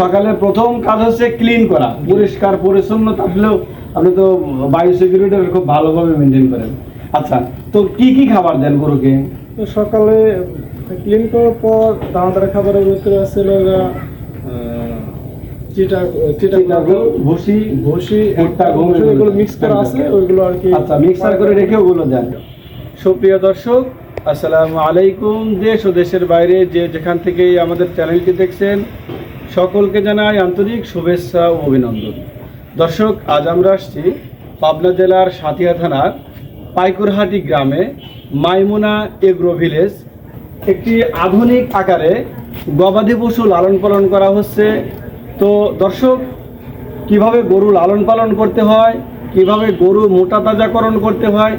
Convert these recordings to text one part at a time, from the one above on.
সকালে প্রথম কাজ হচ্ছে ক্লিন করা। পরিষ্কার পরিচ্ছন্ন থাকলেও আপনি তো বায়ু সিকিউরিটি খুব ভালোভাবে মেনটেন করেন। আচ্ছা তো কি কি খাবার দেন গরুকে? সকালে ক্লিন করার পর দানাদার খাবারের ভিতরে আছে লগা চিটা চিটা ভুসি ভুসি ভুট্টা, গম এগুলো মিক্স করা আছে ওইগুলো আর কি আচ্ছা মিক্সার করে রেখে ওগুলো দেন। সুপ্রিয় দর্শক আসসালামু আলাইকুম। দেশ ও দেশের বাইরে যে যেখান থেকেই আমাদের চ্যানেলটি দেখছেন সকলকে জানাই আন্তরিক শুভেচ্ছা ও অভিনন্দন। দর্শক, আজ আমরা আসছি পাবনা জেলার সাতিয়া থানার পাইকুরহাটি গ্রামে মাইমুনা এগ্রো ভিলেজ। একটি আধুনিক আকারে গবাদি পশু লালন পালন করা হচ্ছে। তো দর্শক, কীভাবে গরু লালন পালন করতে হয়? কীভাবে গরু মোটা তাজাকরণ করতে হয়?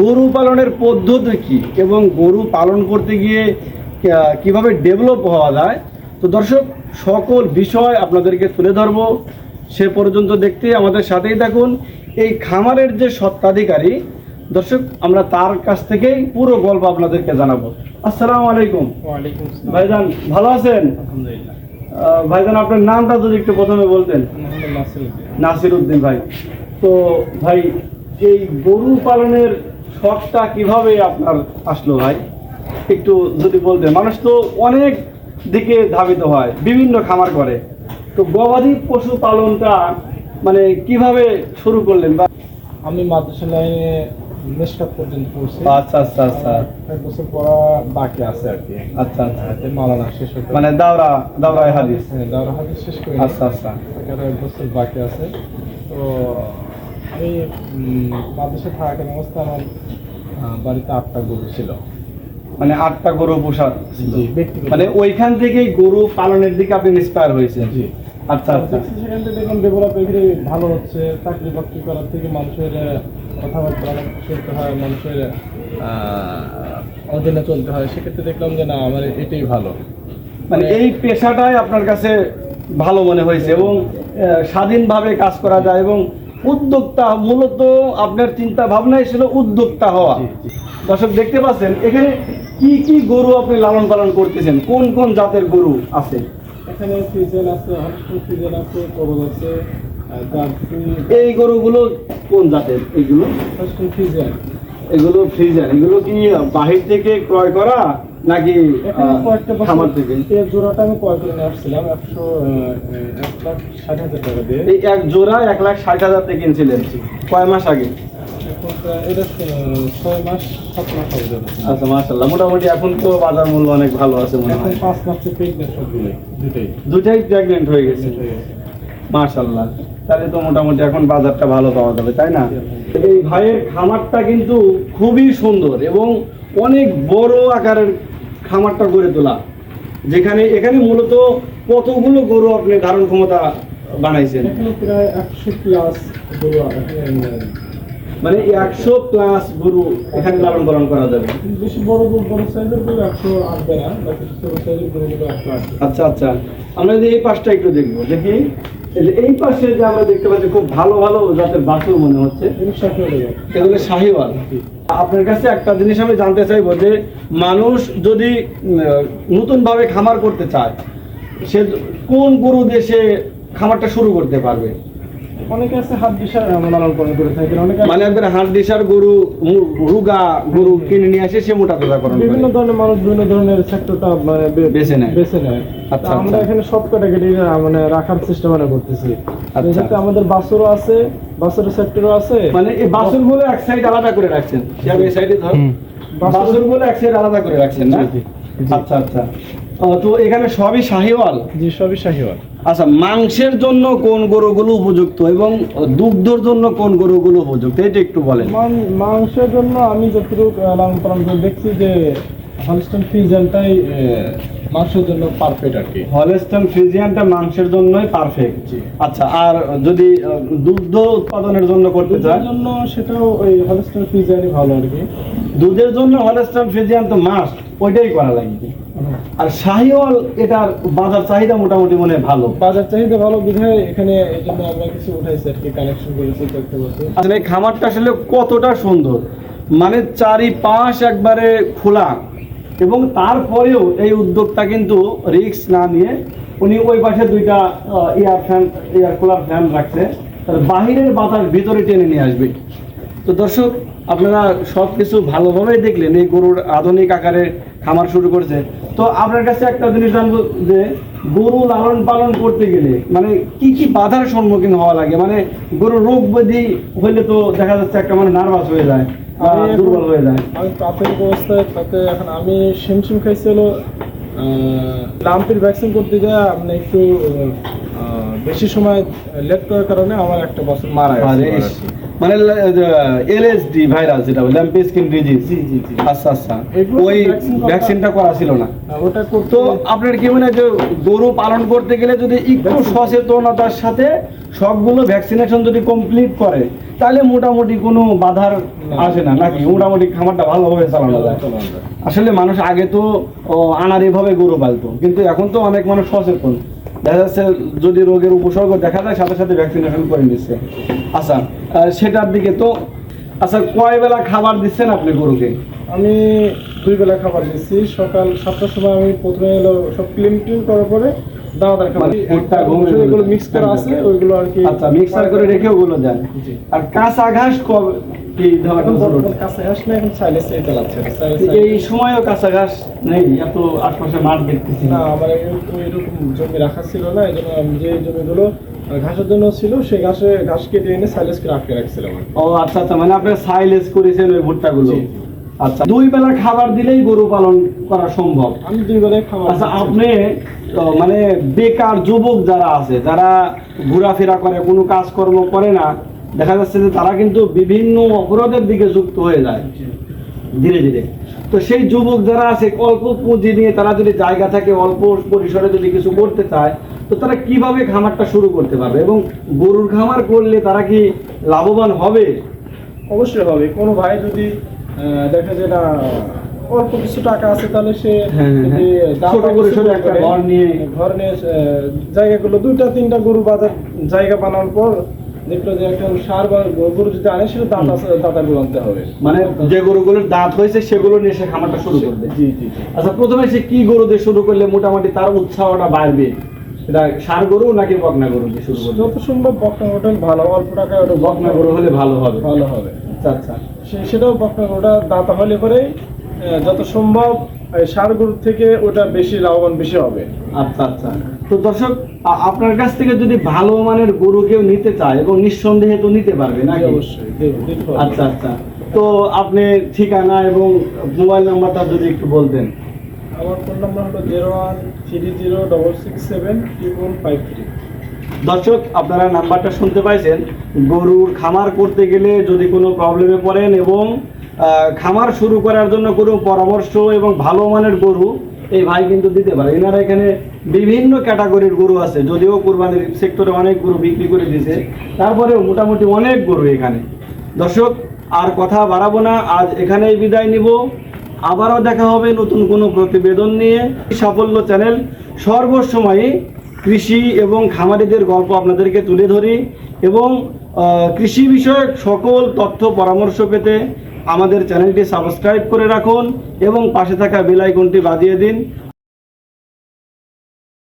গরু পালনের পদ্ধতি কী? এবং গরু পালন করতে গিয়ে কীভাবে ডেভেলপ হওয়া যায়? তো দর্শক সকল বিষয় আপনাদেরকে তুলে ধরবো। সে পর্যন্ত দেখতে আমাদের সাথেই থাকুন। এই খামারের যে সত্ত্বাধিকারী দর্শক আমরা তার কাছ থেকেই পুরো গল্প আপনাদেরকে জানাব। আসসালামু আলাইকুম। ভাইজান ভালো আছেন? ভাইজান আপনার নামটা যদি একটু প্রথমে বলতেন। নাসির উদ্দিন। নাসির উদ্দিন ভাই। তো ভাই এই গরু পালনের শখটা কীভাবে আপনার আসলো ভাই? একটু যদি বলতেন। মানুষ তো অনেক দিকে ধাবিত হয় বিভিন্ন খামার করে। তো গবাদি পশু পালনটা মানে কীভাবে শুরু করলেন বা আমি মাদ্রাসা লাইনে পর্যন্ত পড়ছি। আচ্ছা আচ্ছা আচ্ছা। এক বছর পড়া বাকি আছে আর কি। আচ্ছা আচ্ছা। মালানা শেষ হতে মানে দাওরা হাদিস। হ্যাঁ, দাওরা হাদিস শেষ করে আচ্ছা আচ্ছা। এখানে এক বছর বাকি আছে। তো আমি মাদ্রাসা থাকাকালীন অবস্থা আমার বাড়িতে আটটা গরু ছিল। মানে আটটা গরু পোষার। মানে ওইখান থেকেই গরু পালনের দিকে আপনি ইন্সপায়ার হয়েছেন। জি। আচ্ছা আচ্ছা। সেখান থেকে দেখলাম ডেভেলপ এখানে ভালো হচ্ছে চাকরি বাকরি করার থেকে মানুষের কথাবার্তা অনেক শুনতে হয় মানুষের অধীনে চলতে হয়। সেক্ষেত্রে দেখলাম যে না আমার এটাই ভালো। মানে এই পেশাটাই আপনার কাছে ভালো মনে হয়েছে এবং স্বাধীনভাবে কাজ করা যায় এবং উদ্যোক্তা মূলত আপনার চিন্তা ভাবনাই ছিল উদ্যোক্তা হওয়া। দর্শক দেখতে পাচ্ছেন এখানে কি কি গরু আপনি লালন পালন করতেছেন? কোন কোন জাতের গরু আছে? এখানে ফ্রিজেন আছে ফ্রিজেন আছে কবল আছে এই গরুগুলো কোন জাতের এইগুলো হলস্টেইন ফ্রিজেন এগুলো ফ্রিজার। এগুলো কি বাহির থেকে ক্রয় করা? নাকি খামার থেকে? এর জোড়াটা আমি ক্রয় করে নিয়ে আসছিলাম একশো এক লাখ ষাট হাজার টাকা দিয়ে। এই এক জোড়া এক লাখ ষাট হাজার কিনছিলেন? কয় মাস আগে। আচ্ছা মোটামুটি এখন তো বাজার মূল্য অনেক ভালো আছে মনে হয়। পাঁচ মাসে প্রেগনেন্ট সবগুলোই দুটোই দুটাই প্রেগনেন্ট হয়ে গেছে। মাশাল্লাহ তাহলে তো মোটামুটি এখন বাজারটা ভালো পাওয়া যাবে তাই না? এই ভাইয়ের খামারটা কিন্তু খুবই সুন্দর এবং অনেক বড় আকারের খামারটা গড়ে তোলা। যেখানে এখানে মূলত কতগুলো গরু আপনি ধারণ ক্ষমতা বানাইছেন? মানে একশো প্লাস গরু এখানে লালন পালন করা যাবে। বেশি বড় বড় সাইজের গরু একশো আসবে না আচ্ছা আচ্ছা। আমরা যদি এই পাশটা একটু দেখব দেখি। এই পাশে যে আমরা দেখতে পাচ্ছি খুব ভালো ভালো জাতের বাছুর মনে হচ্ছে। এগুলো শাহিওয়াল। আপনার কাছে একটা জিনিস আমি জানতে চাইব যে মানুষ যদি নতুন ভাবে খামার করতে চায়, সে কোন গরু দেশে খামারটা শুরু করতে পারবে? অনেকে আছে হাত দিশা লালন পালন করে থাকেন অনেকে মানে একবার হাট দিশার গরু রুগা গরু কিনে নিয়ে আসে সে মোটা তাজাকরণ বিভিন্ন ধরনের মানুষ বিভিন্ন ধরনের সেক্টরটা মানে বেছে নেয়। বেছে নেয়। আচ্ছা, আমরা আচ্ছা। এখানে সব ক্যাটাগরি মানে রাখার চেষ্টা মানে করতেছি। আচ্ছা। আমাদের বাসুরও আছে বাসুরের সেক্টরও আছে। মানে এই বাছুরগুলো এক সাইড আলাদা করে রাখছেন। এই সাইডে ধর? এক সাইড আলাদা করে রাখছেন না। আচ্ছা আচ্ছা। তো এখানে সবই শাহিওয়াল? জি সবই শাহিওয়াল। আচ্ছা মাংসের জন্য কোন গরুগুলো উপযুক্ত এবং দুগ্ধর জন্য কোন গরুগুলো উপযুক্ত? এটা একটু বলেন। মাংসের জন্য আমি যতটুকু লালন পালন করে দেখছি যে হলস্টন ফ্রিজেনটাই মাংসের জন্য পারফেক্ট আর কি। হলেস্টন ফ্রিজিয়ানটা মাংসের জন্যই পারফেক্ট জি। আচ্ছা আর যদি দুগ্ধ উৎপাদনের জন্য করতে চায় জন্য সেটাও ওই হলস্টন ফ্রিজেনই ভালো আর কি। দুধের জন্য হলেস্টন ফ্রিজিয়ান তো মাস্ট ওইটাই করা লাগবে আর শাহিওয়াল এটার বাজার চাহিদা মোটামুটি মনে ভালো। বাজার চাহিদা ভালো বিধায় এখানে এই জন্য আমরা কিছু উঠাইছি আর কি কানেকশন করেছি দেখতে পাচ্ছি। আসলে এই খামারটা আসলে কতটা সুন্দর। মানে চারি পাশ একবারে খোলা। এবং তারপরেও এই উদ্যোগটা কিন্তু রিস্ক না নিয়ে উনি ওই পাশে দুইটা air fan air cooler fan রাখছে। তাহলে বাহিরের বাতাস ভিতরে টেনে নিয়ে আসবে। তো দর্শক আপনারা সব কিছু ভালোভাবেই দেখলেন এই গরুর আধুনিক আকারে খামার শুরু করছে। তো আপনার কাছে একটা জিনিস জানব যে গরু লালন পালন করতে গেলে মানে কি কি বাধার সম্মুখীন হওয়া লাগে? মানে গরুর রোগ ব্যাধি হইলে তো দেখা যাচ্ছে একটা মানে নার্ভাস হয়ে যায় দুর্বল হয়ে যায়। আমি প্রাথমিক অবস্থায় তাতে এখন আমি সিমসিম খাইছি হলো লাম্পির ভ্যাকসিন করতে যায় আপনি একটু বেশি সময় লেট করার কারণে আমার একটা বছর মারা গেছে। মানে এলএসডি ভাইরাস যেটা ল্যাম্পি স্কিন ডিজিজ আচ্ছা আচ্ছা। ওই ভ্যাকসিনটা করা ছিল না। করতে তো আপনার কি মনে হয় যে গরু পালন করতে গেলে যদি একটু সচেতনতার সাথে সবগুলো ভ্যাকসিনেশন যদি কমপ্লিট করে তাহলে মোটামুটি কোনো বাধার আসে না নাকি? মোটামুটি খামারটা ভালোভাবে চালানো যায়। আসলে মানুষ আগে তো আনার এভাবে গরু পালতো কিন্তু এখন তো অনেক মানুষ সচেতন। দেখা যাচ্ছে যদি রোগের উপসর্গ দেখা যায় সাথে সাথে ভ্যাকসিনেশন করে নিচ্ছে। আচ্ছা সেটার দিকে তো আচ্ছা কয় বেলা খাবার দিচ্ছেন আপনি গরুকে? আমি দুই বেলা খাবার দিচ্ছি। সকাল সাতটার সময় আমি প্রথমে এলো সব ক্লিন ক্লিন করার পরে খাবার মানে ভুট্টা, গম এগুলো- এগুলো মিক্স করা আছে ওইগুলো আর কি আচ্ছা মিক্সার করে রেখে ওগুলো দেন আর কাঁচা ঘাস কবে কি ধরনের এখন শুরু? বর্তমান কাছে আসলে এখন সাইলেন্স এই চালাচ্ছে এই সময়ও কাঁচা ঘাস নেই এত আশপাশে মাঠ দেখতেছি। না আমার এরকম এরকম জমি রাখা ছিল না এই জন্য যে জমিগুলো ঘাসের জন্য ছিল সেই ঘাসে ঘাস কেটে এনে সাইলেন্সকে আটকে রাখছিলাম ও আচ্ছা আচ্ছা মানে আপনি সাইলেজ করেছেন ওই ভুট্টাগুলো? জি, জি। আচ্ছা দুই বেলা খাবার দিলেই গরু পালন করা সম্ভব। আমি দুই বেলায় খাবার আচ্ছা আপনি মানে বেকার যুবক যারা আছে যারা ঘোরাফেরা করে কোনো কাজকর্ম করে না দেখা যাচ্ছে যে তারা কিন্তু বিভিন্ন অপরাধের দিকে যুক্ত হয়ে যায়। ধীরে ধীরে। তো সেই যুবক যারা আছে অল্প পুঁজি নিয়ে তারা যদি জায়গা থাকে অল্প পরিসরে যদি কিছু করতে চায় তো তারা কীভাবে খামারটা শুরু করতে পারবে? এবং গরুর খামার করলে তারা কি লাভবান হবে? অবশ্যই হবে। কোনো ভাই যদি দেখে যে না অল্প কিছু টাকা আছে তাহলে সে হ্যাঁ, হ্যাঁ, হ্যাঁ। ছোট পরিসরে একটা ঘর নিয়ে ঘর নিয়ে জায়গাগুলো দুইটা তিনটা গরু বাজার জায়গা বানানোর পর মানে যে গরুগুলোর দাঁত হয়েছে সেগুলো নিয়ে সে খামারটা শুরু করবে। জি জি। আচ্ছা প্রথমে সে কি গরু দিয়ে শুরু করলে মোটামুটি তার উৎসাহটা বাড়বে? এটা সার গরু নাকি বকনা গরু দিয়ে শুরু করবে? যত সম্ভব বকনা হোটেল ভালো অল্প টাকায় ওটা বকনা গরু হলে ভালো হবে। ভালো হবে। আচ্ছা আচ্ছা। সেটাও বকনা গরুটা দাঁতা হলে পরে যত সম্ভব ষাঁড় গরুর থেকে ওটা বেশি লাভবান বেশি হবে। আচ্ছা আচ্ছা। তো দর্শক আপনার কাছ থেকে যদি ভালো মানের গরু কেউ নিতে চায় এবং নিঃসন্দেহে তো নিতে পারবে নাকি? অবশ্যই। আচ্ছা আচ্ছা। তো আপনি ঠিকানা এবং মোবাইল নাম্বারটা যদি একটু বলতেন। আমার ফোন নাম্বার হলো zero one three zero double six seven triple five three. দর্শক আপনারা নাম্বারটা শুনতে পাইছেন। গরুর খামার করতে গেলে যদি কোনো প্রবলেমে পড়েন এবং খামার শুরু করার জন্য কোনো পরামর্শ এবং ভালো মানের গরু এই ভাই কিন্তু দিতে পারে। এনারা এখানে বিভিন্ন ক্যাটাগরির গরু আছে, যদিও কোরবানির সেক্টরে অনেক গরু বিক্রি করে দিয়েছে, তারপরেও মোটামুটি অনেক গরু এখানে। দর্শক, আর কথা বাড়াবো না, আজ এখানেই বিদায় নিব। আবারও দেখা হবে নতুন কোনো প্রতিবেদন নিয়ে। সাফল্য চ্যানেল সর্বসময়ই কৃষি এবং খামারিদের গল্প আপনাদেরকে তুলে ধরি এবং কৃষি বিষয়ক সকল তথ্য পরামর্শ পেতে আমাদের চ্যানেলটি সাবস্ক্রাইব করে রাখুন এবং পাশে থাকা বেল আইকনটি বাজিয়ে দিন।